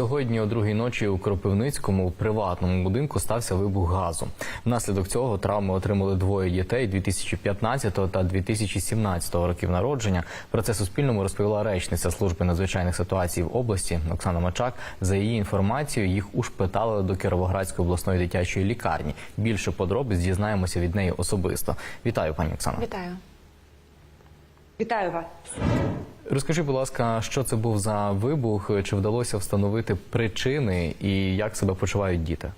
Сьогодні о другій ночі у Кропивницькому приватному будинку стався вибух газу. Внаслідок цього травми отримали двоє дітей 2015 та 2017 років народження. Про це Суспільному розповіла речниця служби надзвичайних ситуацій в області Оксана Мачак. За її інформацією, їх ушпитали до Кіровоградської обласної дитячої лікарні. Більше подробиць дізнаємося від неї особисто. Вітаю, пані Оксана. Вітаю. Вітаю вас. Розкажи, будь ласка, що це був за вибух? Чи вдалося встановити причини і як себе почувають діти?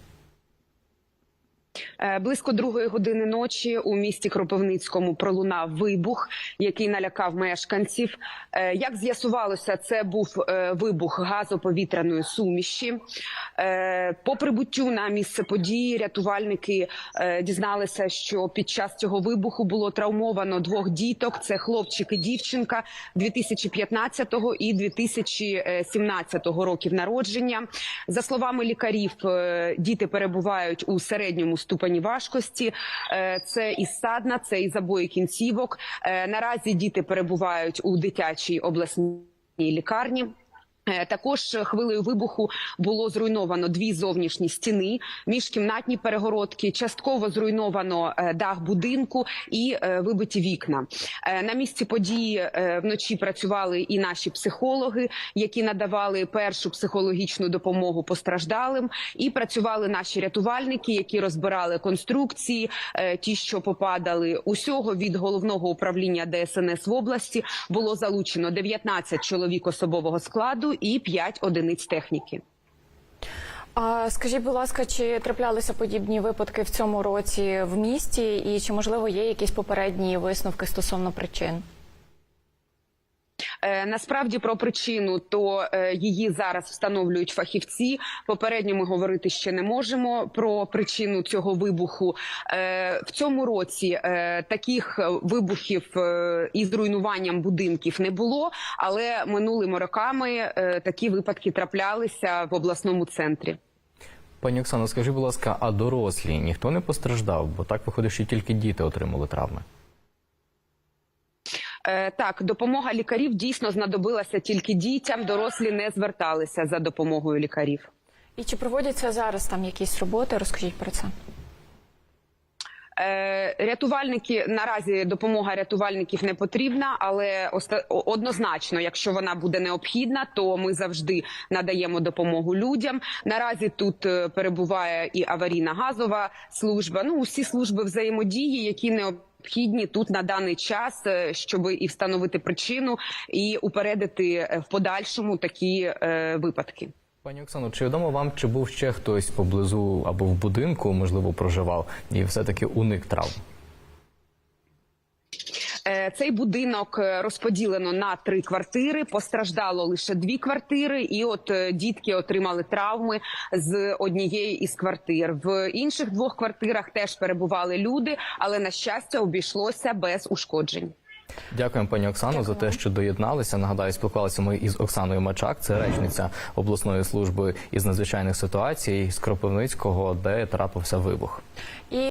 Е, Близько другої години ночі у місті Кропивницькому пролунав вибух, який налякав мешканців. Е, Як з'ясувалося, це був е, вибух газоповітряної суміші. По прибуттю на місце події рятувальники дізналися, що під час цього вибуху було травмовано двох діток: це хлопчик і дівчинка 2015 і 2017 років народження. За словами лікарів, діти перебувають у середньому ступені важкості. Е, Це і садна, це і забої кінцівок. Е, Наразі діти перебувають у дитячій обласній лікарні. Е, Також хвилею вибуху було зруйновано дві зовнішні стіни, міжкімнатні перегородки, частково зруйновано е, дах будинку і е, вибиті вікна. На місці події вночі працювали і наші психологи, які надавали першу психологічну допомогу постраждалим, і працювали наші рятувальники, які розбирали конструкції, ті, що попадали. Усього від головного управління ДСНС в області було залучено 19 чоловік особового складу і 5 одиниць техніки. А скажіть, будь ласка, чи траплялися подібні випадки в цьому році в місті, і чи можливо є якісь попередні висновки стосовно причин? Е, Насправді про причину то е, її зараз встановлюють фахівці. Попередньо ми говорити ще не можемо про причину цього вибуху. Е, В цьому році таких вибухів із руйнуванням будинків не було, але минулими роками такі випадки траплялися в обласному центрі. Пані Оксано, скажи, будь ласка, а дорослі ніхто не постраждав? Бо так виходить, що тільки діти отримали травми. Е, Так, допомога лікарів дійсно знадобилася тільки дітям. Дорослі не зверталися за допомогою лікарів. І чи проводяться зараз там якісь роботи? Розкажіть про це. Е, Рятувальники наразі допомога рятувальників не потрібна, але однозначно, якщо вона буде необхідна, то ми завжди надаємо допомогу людям. Наразі тут е, перебуває і аварійна газова служба. Ну усі служби взаємодії, які необхідні тут на даний час, е, щоб і встановити причину і упередити е, в подальшому такі е, випадки. Пані Оксано, чи відомо вам, чи був ще хтось поблизу або в будинку, можливо, проживав і все-таки уник травм? Е, Цей будинок е, розподілено на три квартири. Постраждало лише дві квартири, і от е, дітки отримали травми з однієї із квартир. В інших двох квартирах теж перебували люди, але на щастя обійшлося без ушкоджень. Дякуємо, пані Оксано, за те, що доєдналися. Нагадаю, спілкувалися ми із Оксаною Мачак, це речниця обласної служби із надзвичайних ситуацій з Кропивницького, де трапився вибух. І